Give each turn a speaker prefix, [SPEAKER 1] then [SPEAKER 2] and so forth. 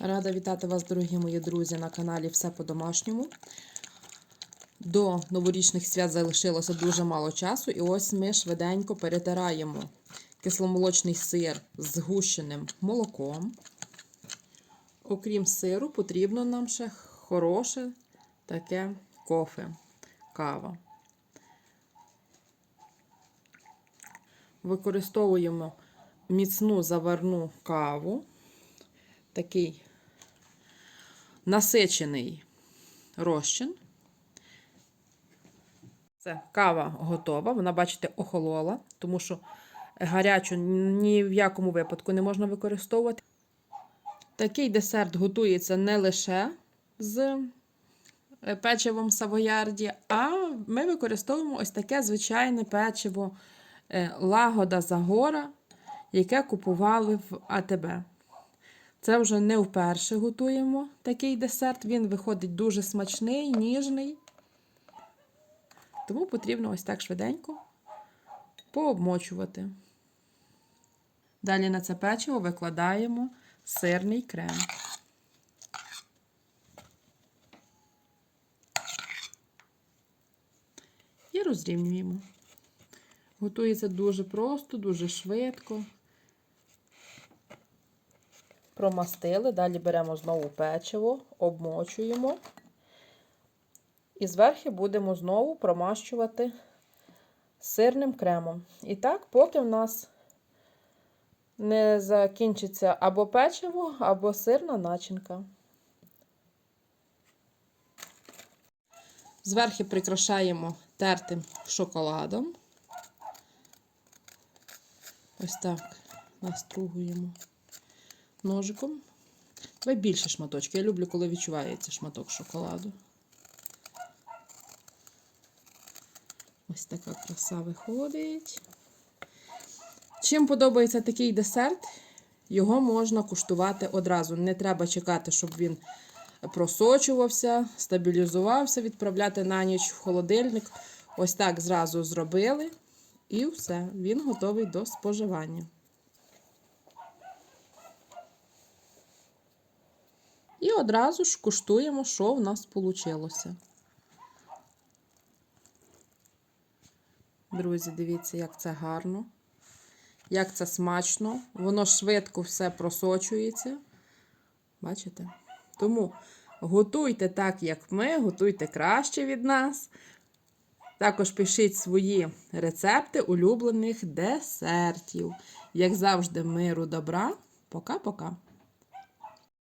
[SPEAKER 1] Рада вітати вас, дорогі мої друзі, на каналі Все по-домашньому. До новорічних свят залишилося дуже мало часу, і ось ми швиденько перетираємо кисломолочний сир з згущеним молоком. Окрім сиру, потрібно нам ще хороше таке кофе, кава. Використовуємо міцну заварну каву, такий насичений розчин. Це кава готова, вона, бачите, охолола, тому що гарячу ні в якому випадку не можна використовувати. Такий десерт готується не лише з печивом савоярді, а ми використовуємо ось таке звичайне печиво Лагода Загора, яке купували в АТБ. Це вже не вперше готуємо такий десерт. Він виходить дуже смачний, ніжний. Тому потрібно ось так швиденько пообмочувати. Далі на це печиво викладаємо сирний крем. І розрівнюємо. Готується дуже просто, дуже швидко. Промастили, далі беремо знову печиво, обмочуємо. І зверху будемо знову промащувати сирним кремом. І так, поки в нас не закінчиться або печиво, або сирна начинка. Зверху прикрашаємо тертим шоколадом. Ось так настругуємо ножиком. Давай більше шматочки. Я люблю, коли відчувається шматок шоколаду. Ось така краса виходить. Чим подобається такий десерт, його можна куштувати одразу. Не треба чекати, щоб він просочувався, стабілізувався, відправляти на ніч в холодильник. Ось так зразу зробили. І все, він готовий до споживання. І одразу ж куштуємо, що в нас вийшло. Друзі, дивіться, як це гарно, як це смачно. Воно швидко все просочується. Бачите? Тому готуйте так, як ми, готуйте краще від нас. Також пишіть свої рецепти улюблених десертів. Як завжди, миру, добра. Пока-пока.